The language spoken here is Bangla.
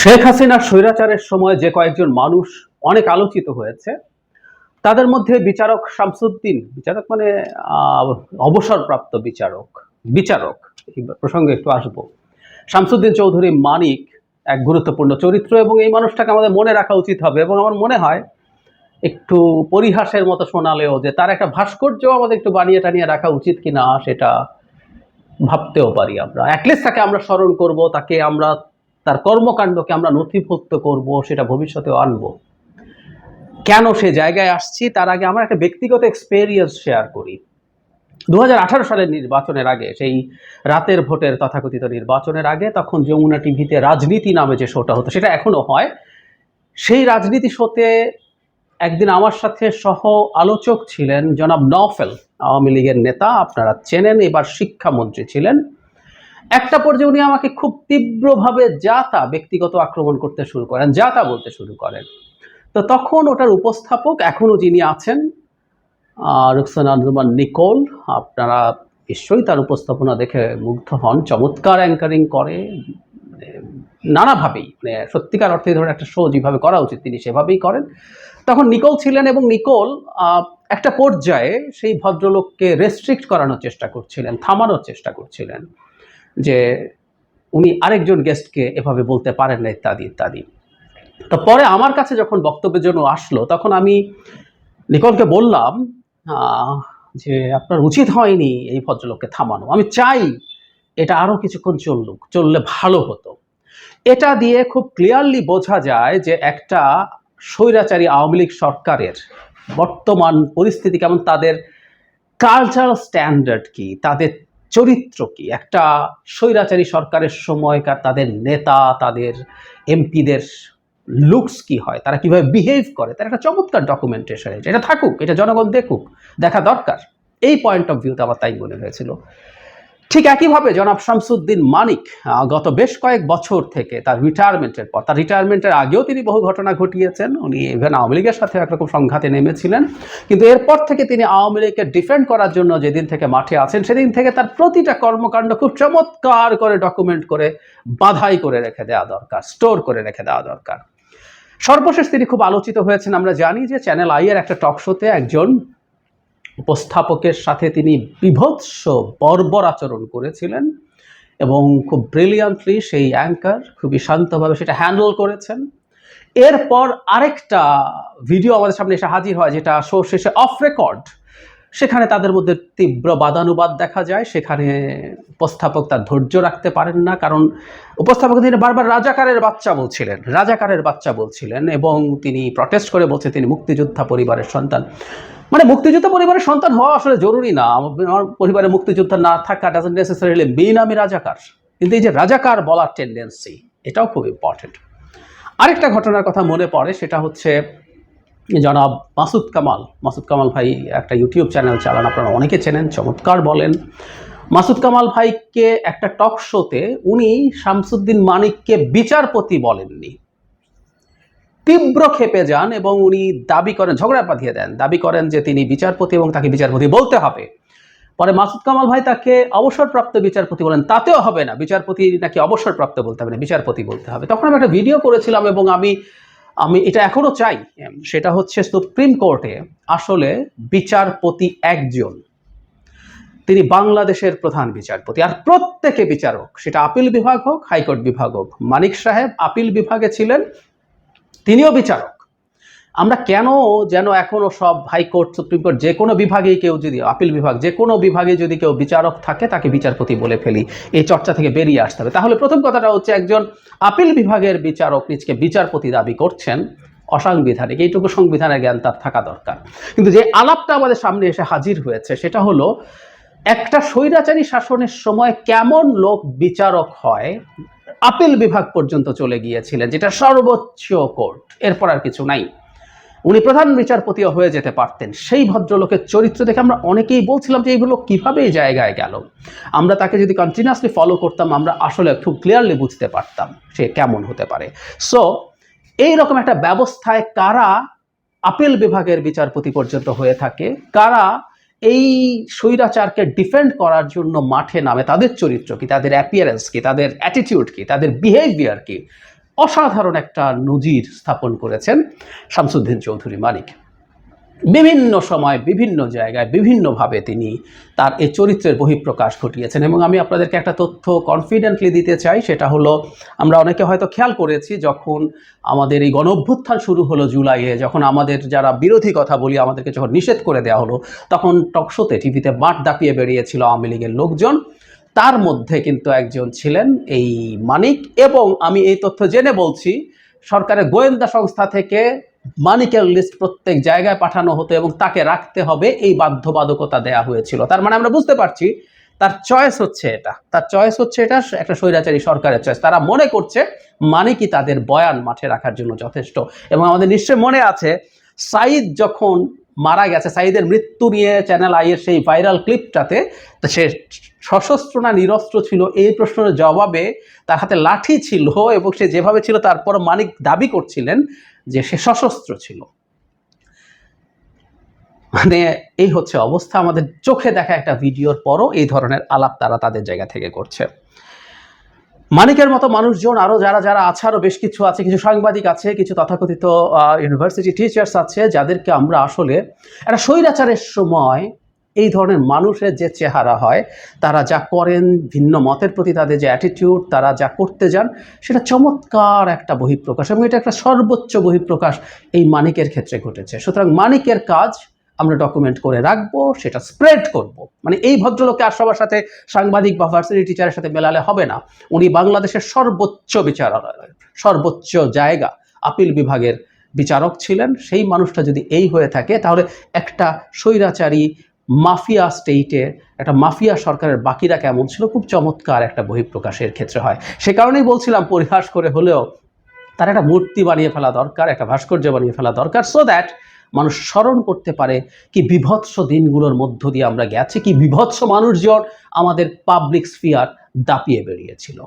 শেখ হাসিনার স্বৈরাচারের সময় যে কয়েকজন মানুষ অনেক আলোচিত হয়েছে, তাদের মধ্যে বিচারক শামসুদ্দিন, বিচারক মানে অবসরপ্রাপ্ত বিচারক বিচারক প্রসঙ্গে একটু আসব। শামসুদ্দিন চৌধুরী মানিক এক গুরুত্বপূর্ণ চরিত্র এবং এই মানুষটাকে আমাদের মনে রাখা উচিত হবে এবং আমার মনে হয় একটু পরিহাসের মতো শোনালেও যে তার একটা ভাস্কর্য আমাদের একটু বানিয়ে টানিয়ে রাখা উচিত কিনা সেটা ভাবতেও পারি আমরা। অ্যাটলিস্ট তাকে আমরা স্মরণ করব, তাকে আমরা তার কর্মকাণ্ডকে আমরা নথিভুক্ত করব, সেটা ভবিষ্যতেও আনব। কেন সে জায়গায় আসছি? তার আগে আমরা একটা ব্যক্তিগত এক্সপেরিয়েন্স শেয়ার করি। দু হাজার আঠারো সালের নির্বাচনের আগে, সেই রাতের ভোটের তথাকথিত নির্বাচনের আগে, তখন যমুনা টিভিতে রাজনীতি নামে যে শোটা হতো, সেটা এখনও হয়। সেই রাজনীতি শোতে একদিন আমার সাথে সহ আলোচক ছিলেন জনাব নফেল আওয়ামী লীগের নেতা, আপনারা চেনেন, এবার শিক্ষামন্ত্রী ছিলেন। একটা পর্যায়ে উনি আমাকে খুব তীব্রভাবে যা তা ব্যক্তিগত আক্রমণ করতে শুরু করেন যা তা বলতে শুরু করেন। তো তখন ওটার উপস্থাপক এখনও যিনি আছেন রুকসানা নিকোল, আপনারা নিশ্চয়ই তার উপস্থাপনা দেখে মুগ্ধ হন, চমৎকার অ্যাঙ্কারিং করে মানে নানাভাবেই মানে সত্যিকার অর্থে এই ধরনের একটা শো যেভাবে করা উচিত তিনি সেভাবেই করেন। তখন নিকোল ছিলেন এবং নিকোল একটা পর্যায়ে সেই ভদ্রলোককে রেস্ট্রিক্ট করানোর চেষ্টা করছিলেন, থামানোর চেষ্টা করছিলেন। যে উনি আরেকজন গেস্টকে এভাবে বলতে পারেন না ইত্যাদি ইত্যাদি তো পরে আমার কাছে যখন বক্তব্যের জন্য আসলো, তখন আমি নিকলকে বললাম যে আপনার উচিত হয়নি এই ভদ্রলোককে থামানো। আমি চাই এটা আরও কিছুক্ষণ চললুক চললে ভালো হতো। এটা দিয়ে খুব ক্লিয়ারলি বোঝা যায় যে একটা স্বৈরাচারী আওয়ামী লীগ সরকারের বর্তমান পরিস্থিতি কেমন, তাদের কালচারাল স্ট্যান্ডার্ড কি, তাদের চরিত্র কি? একটা স্বৈরাচারী সরকারের সময়কার তাদের নেতা, তাদের এমপিদের লুকস কি হয়? তারা কীভাবে বিহেভ করে? তার একটা চমৎকার ডকুমেন্টেশন এটা। থাকুক, এটা জনগণ দেখুক, দেখা দরকার। এই পয়েন্ট অফ ভিউতে আমার তাই মনে হয়েছিল। ঠিক একইভাবে জনাব শামসুদ্দিন মানিক গত বেশ কয়েক বছর থেকে তার রিটায়ারমেন্টের পর, তার রিটায়ারমেন্টের আগেও তিনি বহু ঘটনা ঘটিয়েছেন। উনি ইভেন আওয়ামী লীগের সাথে একরকম সংঘাতে নেমেছিলেন। কিন্তু এরপর থেকে তিনি আওয়ামী লীগকে ডিফেন্ড করার জন্য যেদিন থেকে মাঠে আছেন, সেদিন থেকে তার প্রতিটা কর্মকাণ্ড খুব চমৎকার করে ডকুমেন্ট করে, বাধাই করে রেখে দেওয়া দরকার স্টোর করে রেখে দেওয়া দরকার। সর্বশেষ তিনি খুব আলোচিত হয়েছেন। আমরা জানি যে চ্যানেল আই এর একটা টক শোতে একজন উপস্থাপকের সাথে তিনি বিভৎস বর্বর আচরণ করেছিলেন এবং খুব ব্রিলিয়ান্টলি সেই অ্যাঙ্কার খুবই শান্তভাবে সেটা হ্যান্ডেল করেছেন। এরপর আরেকটা ভিডিও আমাদের সামনে এসে হাজির হয়, যেটা শো শেষে অফ রেকর্ড সেখানে তাদের মধ্যে তীব্র বাদানুবাদ দেখা যায়। সেখানে উপস্থাপক তার ধৈর্য রাখতে পারেন না, কারণ উপস্থাপক তিনি বারবার রাজাকারের বাচ্চা বলছিলেন, রাজাকারের বাচ্চা বলছিলেন এবং তিনি প্রটেস্ট করে বলছে তিনি মুক্তিযোদ্ধা পরিবারের সন্তান। মানে মুক্তিযোদ্ধা পরিবারের সন্তান হওয়া আসলে জরুরি না। আমার পরিবারে মুক্তিযোদ্ধা না থাকা ডাজেন্ট নেসেসারিলি মেন আমি রাজাকার। কিন্তু এই যে রাজাকার বলার টেন্ডেন্সি এটাও খুব ইম্পর্টেন্ট আরেকটা ঘটনার কথা মনে পড়ে, সেটা হচ্ছে জনাব মাসুদ কামাল। মাসুদ কামাল ভাই একটা ইউটিউব চ্যানেল চালান, আপনারা অনেকে চেনেন, চমৎকার বলেন। মাসুদ কামাল ভাইকে একটা টক শোতে উনি শামসুদ্দিন মানিককে বিচারপতি বলেননি। তীব্র ক্ষেপে যান এবং উনি দাবি করেন, ঝগড়া পাঠিয়ে দেন। দাবি করেন যে তিনি বিচারপতি এবং তাকে বিচারপতি বলতে হবে। পরে মাসুদ কামাল ভাই তাকে অবসরপ্রাপ্ত বিচারপতি বলেন, তাতেও হবে না। বিচারপতি নাকি অবসরপ্রাপ্ত বলতে হবে না, বিচারপতি বলতে হবে। তখন আমি একটা ভিডিও করেছিলাম এবং আমি আমি এটা এখনও চাই। সেটা হচ্ছে সুপ্রিম কোর্টে আসলে বিচারপতি একজন। তিনি বাংলাদেশের প্রধান বিচারপতি। আর প্রত্যেকে বিচারক, সেটা আপিল বিভাগ হোক, হাইকোর্ট বিভাগ হোক, মানিক সাহেব আপিল বিভাগে ছিলেন। তিনিও বিচারক। আমরা কেন যেন এখনও সব হাইকোর্ট, সুপ্রিম কোর্ট, যে কোনো বিভাগেই কেউ যদি, আপিল বিভাগ, যে কোনো বিভাগে যদি কেউ বিচারক থাকে, তাকে বিচারপতি বলে ফেলি। এই চর্চা থেকে বেরিয়ে আসতে হবে। তাহলে প্রথম কথাটা হচ্ছে একজন আপিল বিভাগের বিচারক নিজকে বিচারপতি দাবি করছেন। অসাংবিধানিক, এইটুকু সংবিধানের জ্ঞান তার থাকা দরকার। কিন্তু যে আলাপটা আমাদের সামনে এসে হাজির হয়েছে, সেটা হলো, একটা স্বৈরাচারী শাসনের সময় কেমন লোক বিচারক হয় আপিল বিভাগ পর্যন্ত চলে গিয়েছিলেন, যেটা সর্বোচ্চ কোর্ট। এরপর আর কিছু নাই। উনি প্রধান বিচারপতিও হয়ে যেতে পারতেন। সেই ভদ্রলোকের চরিত্র দেখে আমরা অনেকেই বলছিলাম যে এইগুলো কীভাবে এই জায়গায় গেল। আমরা তাকে যদি কন্টিনিউয়াসলি ফলো করতাম, আমরা আসলে খুব ক্লিয়ারলি বুঝতে পারতাম সে কেমন হতে পারে। সো এই রকম একটা ব্যবস্থায় কারা আপিল বিভাগের বিচারপতি পর্যন্ত হয়ে থাকে, কারা এই স্বৈরাচারকে ডিফেন্ড করার জন্য মাঠে নামে তাদের চরিত্র কি, তাদের অ্যাপিয়ারেন্স কি, তাদের অ্যাটিটিউড কি, তাদের বিহেভিয়ার কি? অসাধারণ একটা নজির স্থাপন করেছেন শামসুদ্দিন চৌধুরী মানিক। বিভিন্ন সময়, বিভিন্ন জায়গায়, বিভিন্নভাবে তিনি তার এই চরিত্রের বহিঃপ্রকাশ ঘটিয়েছেন। এবং আমি আপনাদেরকে একটা তথ্য কনফিডেন্টলি দিতে চাই, সেটা হলো, আমরা অনেকে হয়তো খেয়াল করেছি, যখন আমাদের এই গণ অভ্যুত্থান শুরু হলো জুলাইয়ে, যখন আমাদের যারা বিরোধী কথা বলি, আমাদেরকে যখন নিষেধ করে দেওয়া হলো, তখন টকশোতে টিভিতে মাঠ দাপিয়ে বেরিয়েছিল আওয়ামী লীগের লোকজন। তার মধ্যে কিন্তু একজন ছিলেন এই মানিক। এবং আমি এই তথ্য জেনে বলছি, সরকারের গোয়েন্দা সংস্থা থেকে মানিকের লিস্ট প্রত্যেক জায়গায় পাঠানো হতো এবং তাকে রাখতে হবে এই বাধ্যবাধকতা দেয়া হয়েছিল। তার মানে আমরা বুঝতে পারছি, তার চয়েস হচ্ছে এটা। তার চয়েস হচ্ছে এটা, একটা স্বৈরাচারী সরকারের চয়েস তারা মনে করছে মানিকই তাদের বয়ান মাঠে রাখার জন্য যথেষ্ট। এবং আমাদের নিশ্চয় মনে আছে সাইদ যখন মারা গেছে সাইদের মৃত্যু নিয়ে চ্যানেল আইয়ের সেই ভাইরাল ক্লিপটাতে সে সশস্ত্র না নিরস্ত্র ছিল এই প্রশ্নের জবাবে তার হাতে লাঠি ছিল এবং সে যেভাবে ছিল, তারপর মানিক দাবি করছিলেন যে সে সশস্ত্র ছিল। মানে এই হচ্ছে অবস্থা। আমাদের চোখে দেখা একটা ভিডিওর পরও এই ধরনের আলাপ তারা তাদের জায়গা থেকে করছে। মানিকের মতো মানুষজন আরও যারা যারা আছে আরও বেশ কিছু আছে, কিছু সাংবাদিক আছে, কিছু তথাকথিত ইউনিভার্সিটি টিচার্স আছে, যাদেরকে আমরা আসলে একটা স্বৈরাচারের সময় এই ধরনের মানুষের যে চেহারা হয়, তারা যা করেন ভিন্ন মতের প্রতি তাদের যে অ্যাটিটিউড তারা যা করতে যান, সেটা চমৎকার একটা বহিঃপ্রকাশ এবং এটা একটা সর্বোচ্চ বহিঃপ্রকাশ এই মানিকের ক্ষেত্রে ঘটেছে। সুতরাং মানিকের কাজ আমরা ডকুমেন্ট করে রাখব, সেটা স্প্রেড করব। মানে এই ভদ্রলোককে আর সবার সাথে সাংবাদিক বা ভার্সিটি টিচারের সাথে মেলালে হবে না। উনি বাংলাদেশের সর্বোচ্চ বিচারালয়, সর্বোচ্চ জায়গা, আপিল বিভাগের বিচারক ছিলেন। সেই মানুষটা যদি এই হয়ে থাকে, তাহলে একটা স্বৈরাচারী মাফিয়া স্টেটে একটা মাফিয়া সরকারের বাকিরা কেমন ছিল? খুব চমৎকার একটা বহিঃপ্রকাশের ক্ষেত্রে হয়। সে কারণেই বলছিলাম পরিহাস করে হলেও তার একটা মূর্তি বানিয়ে ফেলা দরকার, একটা ভাস্কর্য বানিয়ে ফেলা দরকার সো দ্যাট মানুষ স্মরণ করতে পারে কি বিভৎস দিনগুলোর মধ্য দিয়ে আমরা গেছি, কি বিভৎস মানুষজন আমাদের পাবলিক স্ফিয়ার দাপিয়ে বেরিয়েছিল।